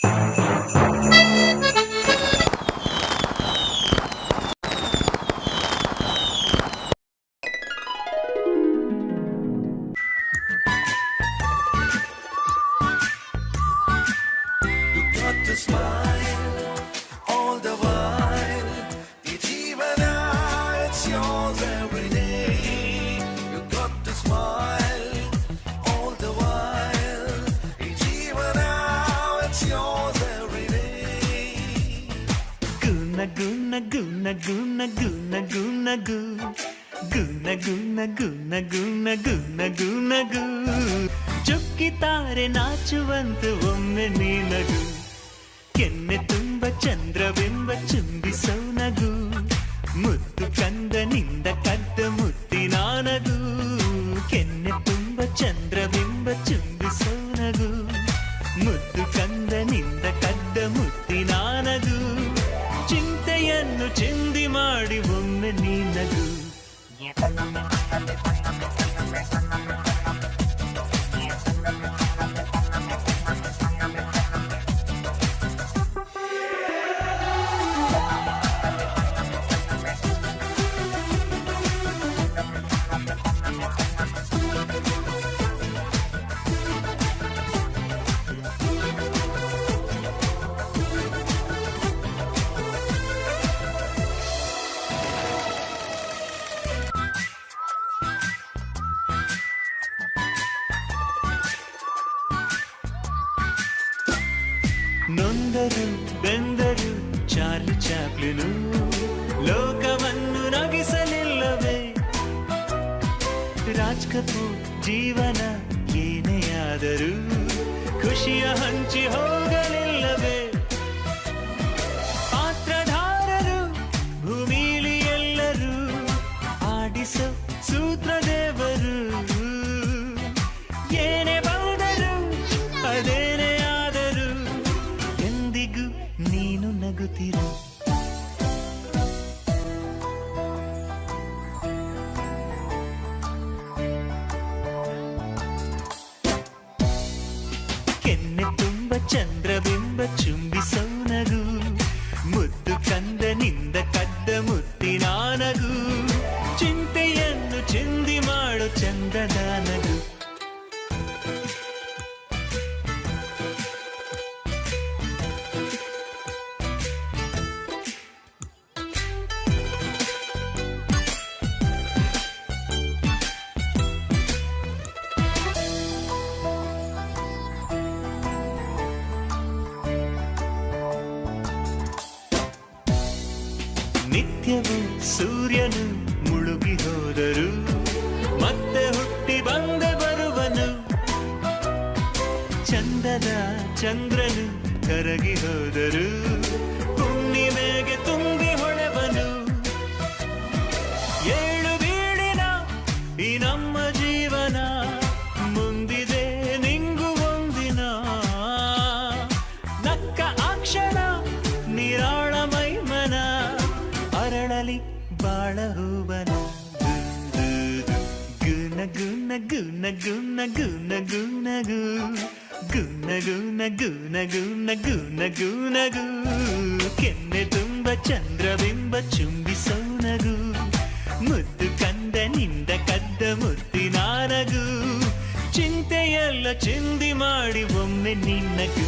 You got to smile. ಗುನ ಗುನ ಗುನ ಗುನ ಗುನ ಗು ಚುಕ್ಕಿತಾರೆ ನಾಚುವಂತ ಒಮ್ಮೆ ನೀನಗು. ಕೆನ್ನೆ ತುಂಬ ಚಂದ್ರವೆಂಬ ಚುಂಬಿಸೋ ನಗು. ಮುತ್ತು ಕಂದನಿಂದ ಕದ್ದ ಮುತ್ತಿನಾನಗು ಕೆನ್ನೆ ತುಂಬ ಚಂದ್ರವೆಂಬ ಚುಂಬಿಸೋ ಚಿಂದಿ ಮಾಡಿ ಒಮ್ಮೆ ನೀನಗು ನೊಂದರು, ಬೆಂದರು, ಚಾರ್ಲಿ ಚಾಪ್ಲಿನು ಲೋಕವನ್ನು ನಗಿಸಲಿಲ್ಲವೇ? ರಾಜ್ ಕಪೂರ್ ಜೀವನ ಏನೇ ಆದರೂ ಖುಷಿಯ ಹಂಚಿ ಹೋಗಲಿಲ್ಲವೇ? ಪಾತ್ರಧಾರರು, ಭೂಮಿಲಿ ಎಲ್ಲರೂ ಆಡಿಸು ಸೂತ್ರದೇವರು ಕೆನ್ನೆ ತುಂಬ ಚಂದ್ರಬಿಂಬ ಚುಂಬಿಸೋ ನಗು ಮುದ್ದು ಕಂದನಿಂದ ಕದ್ದ ಮುತ್ತಿನ ಚಿಂತೆಯನ್ನು ಚಿಂದಿ ಮಾಡು ಚಂದದ ನಿತ್ಯವೂ ಸೂರ್ಯನು ಮುಳುಗಿ ಹೋದರು ಮತ್ತೆ ಹುಟ್ಟಿ ಬಂದೆ ಬರುವನು. ಚಂದದ ಚಂದ್ರನು ಕರಗಿ ಹೋದರು ಅರಳಲಿ ಬಾಳ ಹೂವನ ಗುಣ ಗುಣ ಗುಣ ಗುಣ ಗುನ ಗುನ ಗು ಗುಣ ಗುಣ ಗುಣ ಗುನ ಗುನ ಗುನ ಗು ಕೆನ್ನೆ ತುಂಬ ಚಂದ್ರಬಿಂಬ ಚುಂಬಿಸೋ ನಗು ಮುದ್ದು ಕಂದನಿಂದ ಕದ್ದ ಮುತ್ತಿನ ನಾರಗು ಚಿಂತೆಯೆಲ್ಲ ಚಿಂದಿ ಮಾಡಿ ಒಮ್ಮೆ ನಿನ್ನಗು